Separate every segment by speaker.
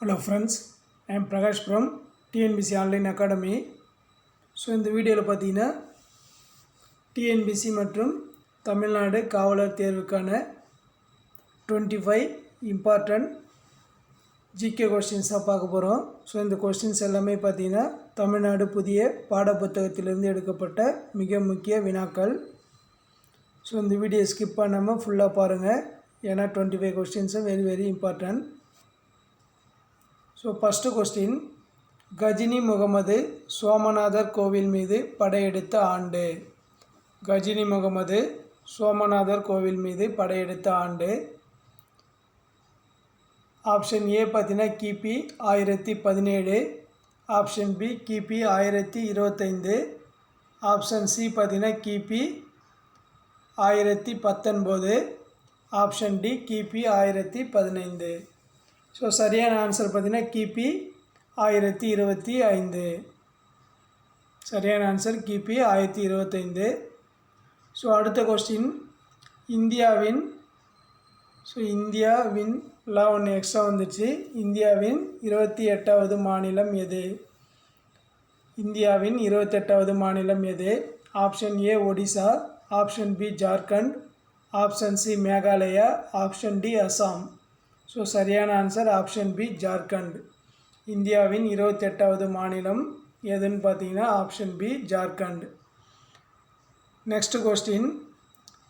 Speaker 1: Hello friends I am Prakash from TNPSC online academy so இந்த வீடியோவில் பார்த்தீங்கன்னா TNPSC மற்றும் தமிழ்நாடு காவலர் தேர்வுக்கான டுவெண்ட்டி ஃபைவ் இம்பார்ட்டண்ட் ஜிகே கொஸ்டின்ஸாக பார்க்க போகிறோம் ஸோ இந்த கொஸ்டின்ஸ் எல்லாமே பார்த்தீங்கன்னா தமிழ்நாடு புதிய பாடப்புத்தகத்திலிருந்து எடுக்கப்பட்ட மிக முக்கிய வினாக்கள். ஸோ இந்த வீடியோ ஸ்கிப் பண்ணாமல் ஃபுல்லாக பாருங்கள் ஏன்னா twenty five கொஸ்டின்ஸும் very very important so first question Ghazni Muhammad Somanathar கோவில் மீது படையெடுத்த ஆண்டு. கஜினி முகமது சோமநாதர் கோவில் மீது படையெடுத்த ஆண்டு. ஆப்ஷன் ஏ பார்த்தீங்கன்னா கிபி ஆயிரத்தி பதினேழு. ஆப்ஷன் பி கிபி ஆயிரத்தி இருபத்தைந்து. ஆப்ஷன் சி பார்த்தீங்கன்னா கிபி ஆயிரத்தி பத்தொன்பது. ஆப்ஷன் டி கிபி ஆயிரத்தி பதினைந்து. ஸோ சரியான ஆன்சர் பார்த்தீங்கன்னா கிபி ஆயிரத்தி இருபத்தி ஐந்து. சரியான ஆன்சர் கிபி ஆயிரத்தி இருபத்தைந்து ஸோ அடுத்த கொஸ்டின் இந்தியாவின் ஸோ இந்தியாவின் எல்லாம் ஒன்று எக்ஸ்ட்ரா வந்துச்சு. இந்தியாவின் இருபத்தி எட்டாவது மாநிலம் எது? இந்தியாவின் இருபத்தெட்டாவது மாநிலம் எது? Option A Odisha. Option B Jharkhand. Option C Meghalaya. Option D Assam. So சரியான ஆன்சர் ஆப்ஷன் பி ஜார்க்கண்ட் இந்தியாவின் இருபத்தெட்டாவது மாநிலம் எதுன்னு பார்த்தீங்கன்னா option B Jharkhand next question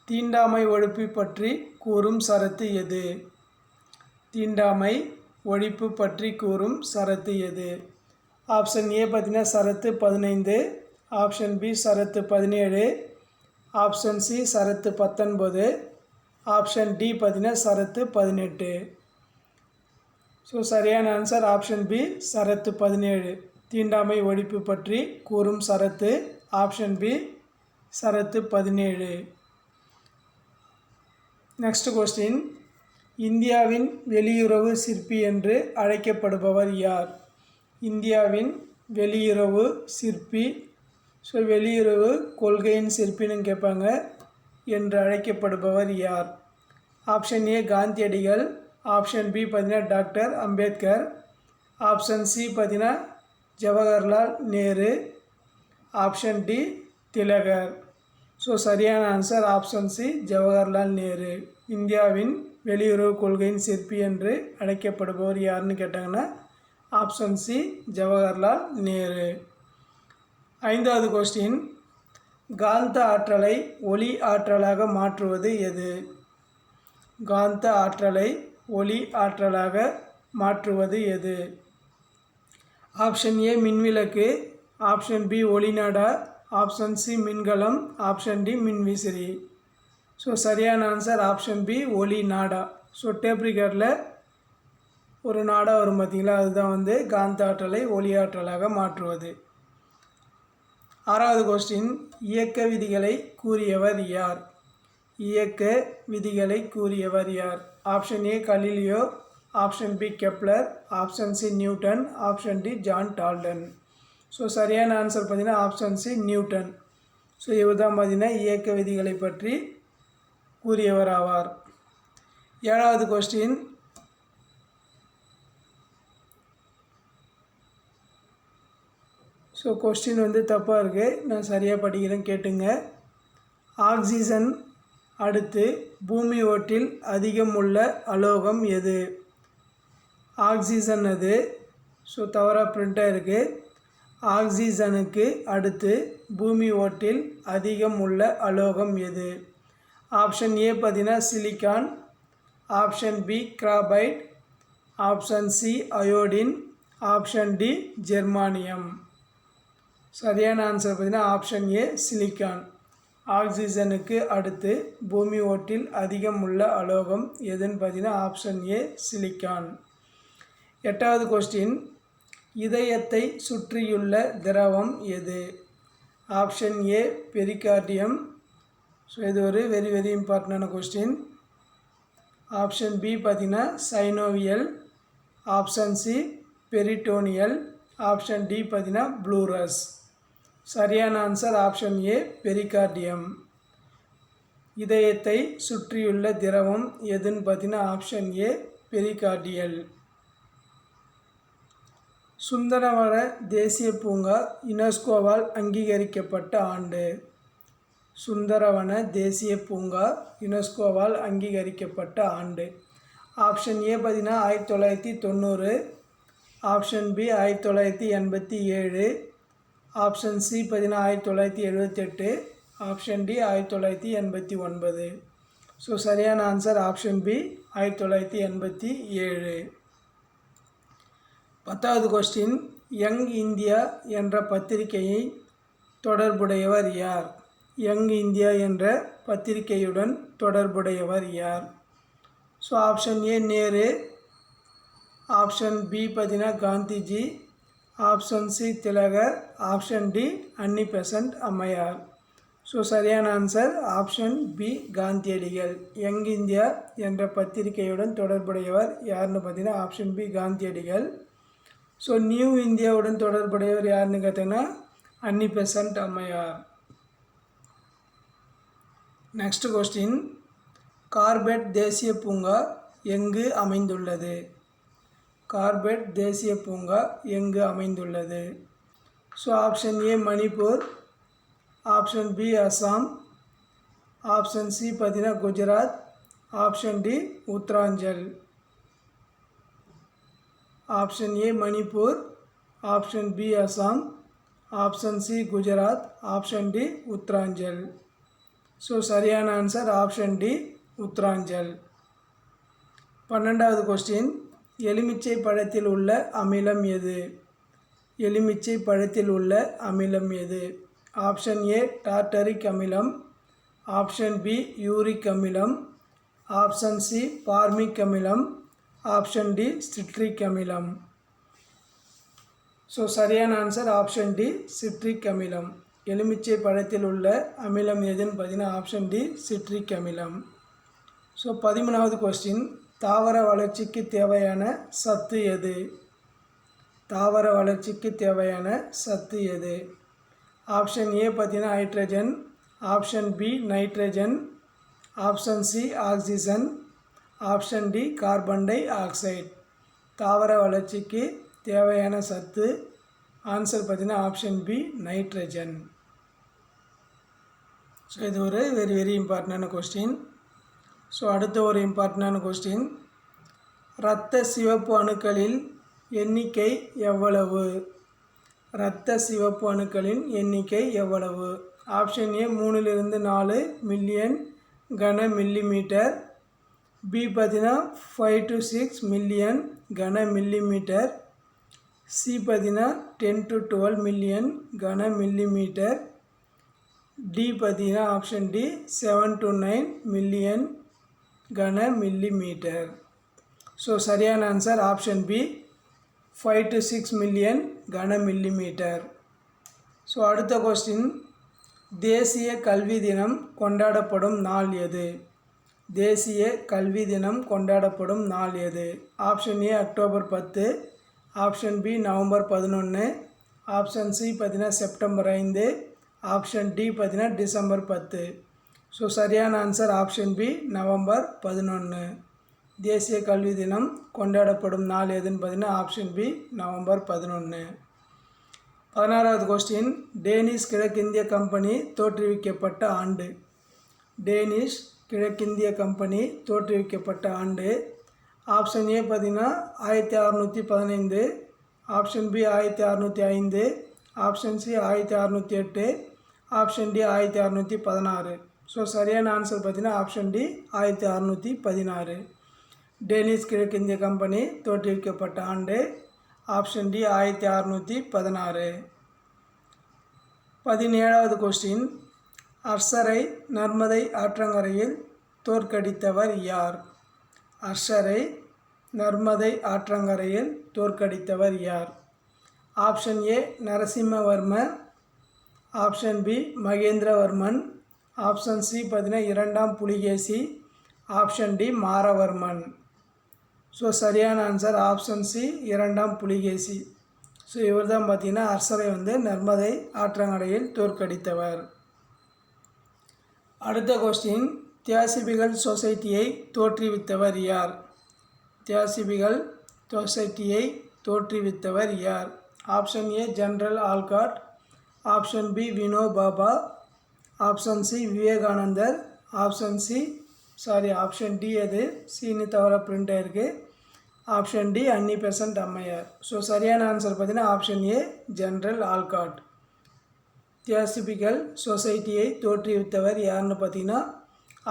Speaker 1: தீண்டாமை ஒழிப்பு பற்றி கூறும் சரத்து எது? தீண்டாமை ஒழிப்பு பற்றி கூறும் சரத்து எது? ஆப்ஷன் ஏ பார்த்தீங்கன்னா சரத்து பதினைந்து. ஆப்ஷன் பி சரத்து பதினேழு. ஆப்ஷன் சி சரத்து பத்தொன்பது. ஆப்ஷன் டி பார்த்தீங்கன்னா சரத்து பதினெட்டு. ஸோ சரியான ஆன்சர் ஆப்ஷன் பி சரத்து பதினேழு. தீண்டாமை ஒழிப்பு பற்றி கூறும் சரத்து ஆப்ஷன் பி சரத்து பதினேழு. நெக்ஸ்ட் கொஸ்டின் இந்தியாவின் வெளியுறவு சிற்பி என்று அழைக்கப்படுபவர் யார்? இந்தியாவின் வெளியுறவு சிற்பி. ஸோ வெளியுறவு கொள்கையின் சிற்பின்னு கேட்பாங்க. என்று அழைக்கப்படுபவர் யார்? ஆப்ஷன் ஏ காந்தியடிகள். ஆப்ஷன் பி பார்த்தீங்கன்னா டாக்டர் அம்பேத்கர். ஆப்ஷன் சி பார்த்தீங்கன்னா Jawaharlal Nehru. Option D Tilakar. So சரியான answer option C Jawaharlal Nehru. இந்தியாவின் வெளியுறவு கொள்கையின் சிற்பி என்று அழைக்கப்படுபவர் யாருன்னு கேட்டாங்கன்னா ஆப்ஷன் சி ஜவஹர்லால் நேரு. ஐந்தாவது கொஸ்டின் காந்த ஆற்றலை ஒளி ஆற்றலாக மாற்றுவது எது? காந்த ஆற்றலை ஒளி ஆற்றலாக மாற்றுவது எது? ஆப்ஷன் ஏ மின்விளக்கு. ஆப்ஷன் பி ஒளிநாடா. ஆப்ஷன் சி மின்கலம். ஆப்ஷன் டி மின்விசிறி. ஸோ சரியான ஆன்சர் ஆப்ஷன் பி ஒளி நாடா ஸோ டேப்ரிகட்டில் ஒரு நாடா வரும் பார்த்திங்களா அதுதான் வந்து காந்த ஆற்றலை ஒளி ஆற்றலாக மாற்றுவது. ஆறாவது கொஸ்டின் இயக்க விதிகளை கூறியவர் யார்? இயக்க விதிகளை கூறியவர் யார்? Option A Galileo option B Kepler option C Newton option D John Dalton. So சரியான ஆன்சர் பார்த்தீங்கன்னா ஆப்ஷன் சி நியூட்டன். ஸோ இவர் தான் பார்த்தீங்கன்னா இயக்க விதிகளை பற்றி கூறியவர் ஆவார். ஏழாவது கொஸ்டின் ஸோ கொஸ்டின் வந்து தப்பாக இருக்குது நான் சரியாக படிக்கிறேன் கேட்டுங்க. ஆக்சிஜன் அடுத்து பூமி ஓட்டில் அதிகம் உள்ள அலோகம் எது? ஆக்சிஜன் அது. ஸோ தவறாக பிரிண்ட்டாக இருக்குது ஆக்சிஜனுக்கு அடுத்து பூமி ஓட்டில் அதிகம் உள்ள அலோகம் எது? ஆப்ஷன் ஏ பார்த்தீங்கன்னா silicon. Option B graphite. Option C iodine. Option D germanium. சரியான ஆன்சர் பார்த்தீங்கன்னா ஆப்ஷன் ஏ சிலிக்கான். ஆக்சிஜனுக்கு அடுத்து பூமி ஓட்டில் அதிகம் உள்ள அலோகம் எதுன்னு பார்த்தீங்கன்னா ஆப்ஷன் ஏ சிலிக்கான் எட்டாவது கொஸ்டின் இதயத்தை சுற்றியுள்ள திரவம் எது? ஆப்ஷன் ஏ பெரிகார்டியம் ஸோ இது ஒரு வெரி வெரி இம்பார்ட்டண்டான கொஸ்டின் ஆப்ஷன் பி பார்த்தீங்கன்னா synovial option C peritoneal option D பார்த்தீங்கன்னா ப்ளூரஸ் சரியான ஆன்சர் ஆப்ஷன் ஏ பெரிகார்டியம் இதயத்தை சுற்றியுள்ள திரவம் எதுன்னு பார்த்தீங்கன்னா ஆப்ஷன் ஏ பெரிகார்டியல் சுந்தரவன தேசிய பூங்கா யுனெஸ்கோவால் அங்கீகரிக்கப்பட்ட ஆண்டு. சுந்தரவன தேசிய பூங்கா யுனெஸ்கோவால் அங்கீகரிக்கப்பட்ட ஆண்டு. ஆப்ஷன் ஏ பார்த்தீங்கன்னா ஆயிரத்தி தொள்ளாயிரத்தி தொண்ணூறு. ஆப்ஷன் பி ஆயிரத்தி தொள்ளாயிரத்தி எண்பத்தி ஏழு. ஆப்ஷன் சி பார்த்தீங்கன்னா ஆயிரத்தி தொள்ளாயிரத்தி எழுபத்தெட்டு ஆப்ஷன் டி ஆயிரத்தி தொள்ளாயிரத்தி எண்பத்தி ஒன்பது. ஸோ சரியான ஆன்சர் ஆப்ஷன் பி ஆயிரத்தி தொள்ளாயிரத்தி எண்பத்தி ஏழு. பத்தாவது கொஸ்டின் யங் இந்தியா என்ற பத்திரிகையை தொடர்புடையவர் யார்? யங் இந்தியா என்ற பத்திரிகையுடன் தொடர்புடையவர் யார்? So option A Nehru option B பார்த்தீங்கன்னா Gandhiji option C Tilakar. Option D Annie Besant அம்மையார். ஸோ சரியான ஆன்சர் ஆப்ஷன் பி காந்தியடிகள். யங் இந்தியா என்ற பத்திரிகையுடன் தொடர்புடையவர் யாருன்னு பார்த்தீங்கன்னா ஆப்ஷன் பி காந்தியடிகள். ஸோ நியூ இந்தியாவுடன் தொடர்புடையவர் யாருன்னு கேட்டிங்கன்னா அன்னி பெசன்ட் அம்மையார். நெக்ஸ்ட் கொஸ்டின் கார்பெட் தேசிய பூங்கா எங்கு அமைந்துள்ளது? கார்பெட் தேசிய பூங்கா எங்கு அமைந்துள்ளது? So option A Manipur. Option B Assam. Option C பார்த்தீங்கன்னா Gujarat. Option D Uttaranchal. Option A Manipur. Option B Assam. Option C Gujarat. Option D Uttaranchal. So சரியான ஆன்சர் ஆப்ஷன் டி உத்தராஞ்சல். பன்னெண்டாவது கொஸ்டின். எலுமிச்சை பழத்தில் உள்ள அமிலம் எது? எலுமிச்சை பழத்தில் உள்ள அமிலம் எது? ஆப்ஷன் ஏ டார்டரிக் அமிலம். ஆப்ஷன் பி யூரிக் அமிலம். ஆப்ஷன் சி பார்மிக் அமிலம். ஆப்ஷன் டி சிட்ரிக் அமிலம். ஸோ சரியான ஆன்சர் ஆப்ஷன் டி சிட்ரிக் அமிலம். எலுமிச்சை பழத்தில் உள்ள அமிலம் எதுன்னு பார்த்தீங்கன்னா ஆப்ஷன் டி சிட்ரிக் அமிலம். ஸோ பதிமூணாவது கொஸ்டின் தாவர வளர்ச்சிக்கு தேவையான சத்து எது? தாவர வளர்ச்சிக்கு தேவையான சத்து எது? ஆப்ஷன் ஏ பார்த்தீங்கன்னா hydrogen option B nitrogen option C oxygen option D carbon dioxide தாவர வளர்ச்சிக்கு தேவையான சத்து. ஆன்சர் பார்த்தீங்கன்னா ஆப்ஷன் பி நைட்ரஜன் ஸோ இது ஒரு வெரி வெரி இம்பார்ட்டண்டான கொஸ்டின் ஸோ அடுத்த ஒரு இம்பார்ட்டண்டான கொஸ்டின் இரத்த சிவப்பு அணுக்களில் எண்ணிக்கை எவ்வளவு? இரத்த சிவப்பு அணுக்களின் எண்ணிக்கை எவ்வளவு? ஆப்ஷன் ஏ மூணிலிருந்து நாலு மில்லியன் கன மில்லிமீட்டர் பி பார்த்தீங்கன்னா ஃபைவ் டு சிக்ஸ் மில்லியன் கன மில்லிமீட்டர் சி பார்த்தீங்கன்னா டென் டு டுவெல் மில்லியன் கன மில்லிமீட்டர் டி பார்த்தீங்கன்னா option D seven to nine million கன மில்லிமீட்டர். ஸோ சரியான answer option B five to six million கன மில்லிமீட்டர். ஸோ அடுத்த question தேசிய கல்வி தினம் கொண்டாடப்படும் நாள் எது? தேசிய கல்வி தினம் கொண்டாடப்படும் நாள் எது? ஆப்ஷன் ஏ அக்டோபர் பத்து. ஆப்ஷன் பி நவம்பர் பதினொன்று ஆப்ஷன் சி பார்த்தீங்கன்னா செப்டம்பர் ஐந்து. ஆப்ஷன் டி பார்த்தீங்கன்னா டிசம்பர் பத்து. ஸோ சரியான ஆன்சர் ஆப்ஷன் பி நவம்பர் பதினொன்று தேசிய கல்வி தினம் கொண்டாடப்படும் நாள் எதுன்னு பார்த்தீங்கன்னா ஆப்ஷன் பி நவம்பர் பதினொன்று பதினாறாவது கொஸ்டின் டேனிஷ் கிழக்கிந்திய கம்பெனி தோற்றுவிக்கப்பட்ட ஆண்டு. டேனிஷ் கிழக்கிந்திய கம்பெனி தோற்றுவிக்கப்பட்ட ஆண்டு. ஆப்ஷன் ஏ பார்த்தீங்கன்னா ஆயிரத்தி அறநூற்றி பதினைந்து. ஆப்ஷன் பி ஆயிரத்தி அறநூற்றி ஐந்து. ஆப்ஷன் சி ஆயிரத்தி அறநூற்றி எட்டு. ஆப்ஷன் டி ஆயிரத்தி அறநூற்றி பதினாறு. ஸோ சரியான ஆன்சர் பார்த்தீங்கன்னா ஆப்ஷன் டி ஆயிரத்தி அறநூற்றி பதினாறு. டேனிஷ் கிழக்கிந்திய கம்பெனி தோற்றுவிக்கப்பட்ட ஆண்டு ஆப்ஷன் டி ஆயிரத்தி அறநூற்றி பதினாறு. பதினேழாவது கொஸ்டின் அர்சரை நர்மதை ஆற்றங்கரையில் தோற்கடித்தவர் யார்? அர்ஷரை நர்மதை ஆற்றங்கரையில் தோற்கடித்தவர் யார்? Option A Narasimhavarman. Option B Mahendravarman. Option C பார்த்தீங்கன்னா இரண்டாம் Pulikesi option D Maravarman. So சரியான ஆன்சர் ஆப்ஷன் சி இரண்டாம் புலிகேசி. ஸோ இவர் தான் பார்த்தீங்கன்னா அரசரை வந்து நர்மதை ஆற்றங்கரையில் தோற்கடித்தவர். அடுத்த கொஸ்டின் தியாசிபிகள் சொசைட்டியை தோற்றுவித்தவர் யார்? தியாசிபிகள் சொசைட்டியை தோற்றுவித்தவர் யார்? Option A general Olcott option B Vinoba option C Vivekanandar. Option C sorry option D அது. சீனு தவிர பிரிண்ட் ஆயிருக்கு ஆப்ஷன் டி அன்னி பெசன்ட் அம்மையார். ஸோ சரியான ஆன்சர் பார்த்தீங்கன்னா option A general Olcott theosophical சொசைட்டியை தோற்றுவித்தவர் யாருன்னு பார்த்தீங்கன்னா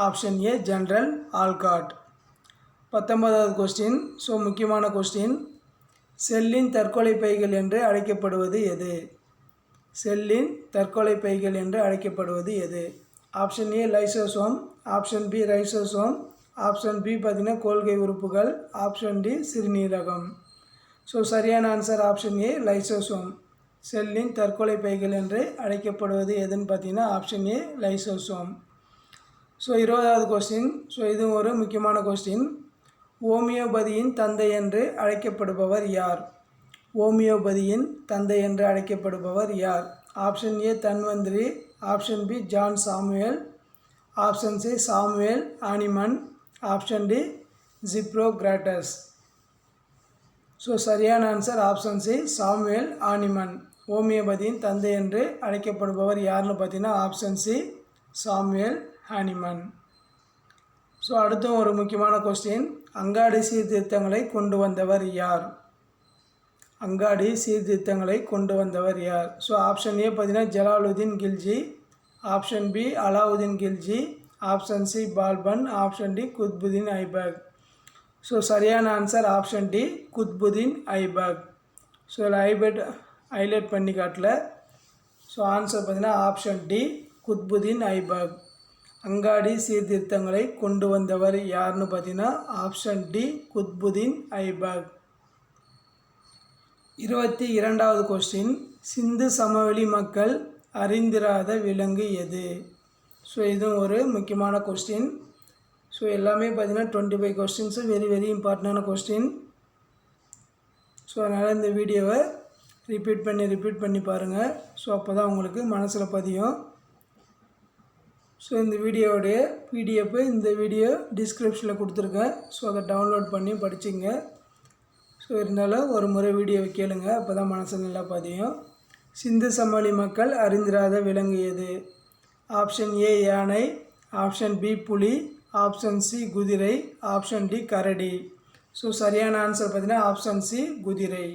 Speaker 1: ஆப்ஷன் ஏ ஜென்ரல் ஆல்காட் பத்தொன்பதாவது கொஸ்டின் ஸோ முக்கியமான கொஸ்டின் செல்லின் தற்கொலை பைகள் என்று அழைக்கப்படுவது எது? செல்லின் தற்கொலை பைகள் என்று அழைக்கப்படுவது எது? Option A lysosome. Option B ribosome. Option B பார்த்தீங்கன்னா கோல்கை உறுப்புகள். ஆப்ஷன் டி சிறுநீரகம். ஸோ சரியான ஆன்சர் ஆப்ஷன் ஏ லைசோசோம். செல்லின் தற்கொலை பைகள் என்று அழைக்கப்படுவது எதுன்னு பார்த்தீங்கன்னா ஆப்ஷன் ஏ லைசோசோம். ஸோ இருபதாவது கொஸ்டின் ஸோ இது ஒரு முக்கியமான கொஸ்டின் ஹோமியோபதியின் தந்தை என்று அழைக்கப்படுபவர் யார்? ஓமியோபதியின் தந்தை என்று அழைக்கப்படுபவர் யார்? Option A Dhanvantari option B John Samuel option C Samuel Hahnemann option D Hippocrates so சரியான answer option C Samuel Hahnemann. ஓமியோபதியின் தந்தை என்று அழைக்கப்படுபவர் யாருன்னு பார்த்தீங்கன்னா option C Samuel Hahnemann so அடுத்தும் ஒரு முக்கியமான கொஸ்டின் அங்காடி சீர்திருத்தங்களை கொண்டு வந்தவர் யார்? அங்காடி சீர்திருத்தங்களை கொண்டு வந்தவர் யார்? ஸோ ஆப்ஷன் ஏ பார்த்தீங்கன்னா Jalaluddin Khilji. Option B Alauddin Khilji. Option C Balban. Option D Qutbuddin Aibak. So சரியான answer option D Qutbuddin Aibak. So இதில் ஐபெட் ஹைலைட் பண்ணி காட்டல. ஸோ ஆன்சர் பார்த்தீங்கன்னா ஆப்ஷன் டி குத்புதீன் ஐபக். அங்காடி சீர்திருத்தங்களை கொண்டு வந்தவர் யாருன்னு பார்த்தீங்கன்னா ஆப்ஷன் டி குத்புதீன் ஐபக். இருபத்தி இரண்டாவது கொஸ்டின் சிந்து சமவெளி மக்கள் அறிந்திராத விலங்கு எது? ஸோ இதுவும் ஒரு முக்கியமான கொஸ்டின் ஸோ எல்லாமே பார்த்தீங்கன்னா twenty five questions very very இம்பார்ட்டண்டான கொஸ்டின் ஸோ அதனால் இந்த வீடியோவை ரிப்பீட் பண்ணி ரிப்பீட் பண்ணி பாருங்கள் ஸோ அப்போ தான் உங்களுக்கு மனசில் பதியும். ஸோ இந்த வீடியோவுடைய பிடிஎஃப் இந்த வீடியோ டிஸ்கிரிப்ஷனில் கொடுத்துருக்கேன். ஸோ அதை டவுன்லோட் பண்ணி படிச்சிங்க. ஸோ இருந்தாலும் ஒரு முறை வீடியோவை கேளுங்க. அப்போ தான் மனசு நல்லா பதியும். சிந்து சமாளி மக்கள் அறிந்திராத விலங்கு எது? ஆப்ஷன் ஏ யானை. ஆப்ஷன் பி புலி. ஆப்ஷன் சி குதிரை. ஆப்ஷன் டி கரடி. ஸோ சரியான ஆன்சர் பார்த்தீங்கன்னா ஆப்ஷன் சி குதிரை.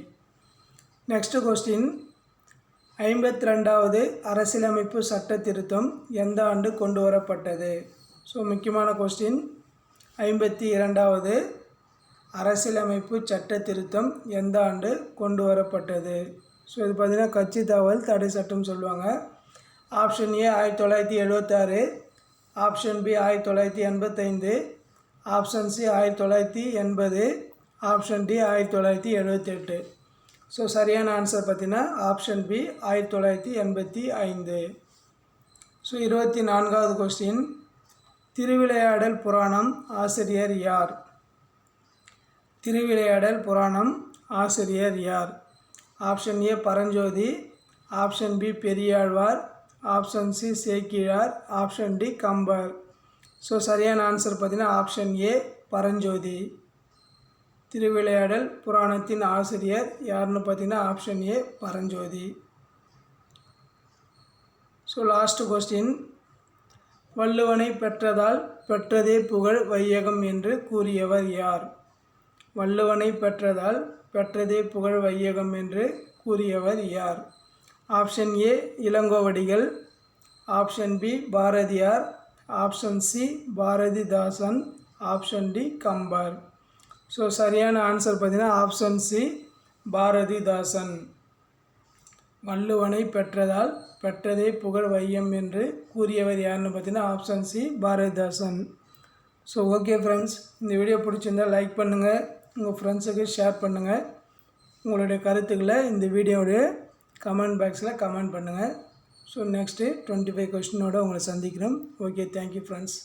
Speaker 1: நெக்ஸ்ட்டு கொஸ்டின் ஐம்பத்தி ரெண்டாவது அரசியலமைப்பு சட்ட திருத்தம் எந்த ஆண்டு கொண்டு வரப்பட்டது? ஸோ முக்கியமான கொஸ்டின் ஐம்பத்தி இரண்டாவது அரசியலமைப்பு சட்ட திருத்தம் எந்த ஆண்டு கொண்டு வரப்பட்டது ஸோ இது பார்த்திங்கன்னா கட்சி தாவல் தடை சட்டம் சொல்லுவாங்க. ஆப்ஷன் ஏ ஆயிரத்தி தொள்ளாயிரத்தி எழுபத்தாறு ஆப்ஷன் பி ஆயிரத்தி தொள்ளாயிரத்தி எண்பத்தைந்து. ஆப்ஷன் சி ஆயிரத்தி தொள்ளாயிரத்தி எண்பது. ஆப்ஷன் டி ஆயிரத்தி தொள்ளாயிரத்தி எழுபத்தெட்டு ஸோ சரியான ஆன்சர் பார்த்தீங்கன்னா ஆப்ஷன் பி ஆயிரத்தி தொள்ளாயிரத்தி எண்பத்தி ஐந்து. ஸோ இருபத்தி நான்காவது கொஸ்டின் திருவிளையாடல் புராணம் ஆசிரியர் யார்? திருவிளையாடல் புராணம் ஆசிரியர் யார்? Option A Paranjothi option B Periyazhwar option C Sekkizhar option D Kambar. So சரியான ஆன்சர் பார்த்தீங்கன்னா ஆப்ஷன் ஏ பரஞ்சோதி. திருவிளையாடல் புராணத்தின் ஆசிரியர் யாருன்னு பார்த்தீங்கன்னா option A Paranjothi. So last question வள்ளுவனை பெற்றதால் பெற்றதே புகழ் வையகம் என்று கூறியவர் யார்? வள்ளுவனை பெற்றதால் பெற்றதே புகழ் வையகம் என்று கூறியவர் யார்? Option A Ilango Adigal. Option B Bharathiyar. Option C Bharathidasan. Option D Kambar. So சரியான ஆன்சர் பார்த்தீங்கன்னா ஆப்ஷன் சி பாரதிதாசன். வள்ளுவனை பெற்றதால் பெற்றதே புகழ் வையம் என்று கூறியவர் யாருன்னு பார்த்தீங்கன்னா option C Bharathidasan. So okay friends இந்த வீடியோ பிடிச்சிருந்தால் லைக் பண்ணுங்கள் உங்கள் ஃப்ரெண்ட்ஸுக்கு ஷேர் பண்ணுங்கள். உங்களுடைய கருத்துக்களை இந்த வீடியோடைய கமெண்ட் பாக்ஸில் கமெண்ட் பண்ணுங்கள். ஸோ நெக்ஸ்ட்டு டுவெண்ட்டி ஃபைவ் கொஸ்டினோடு உங்களை சந்திக்கிறோம். Okay thank you friends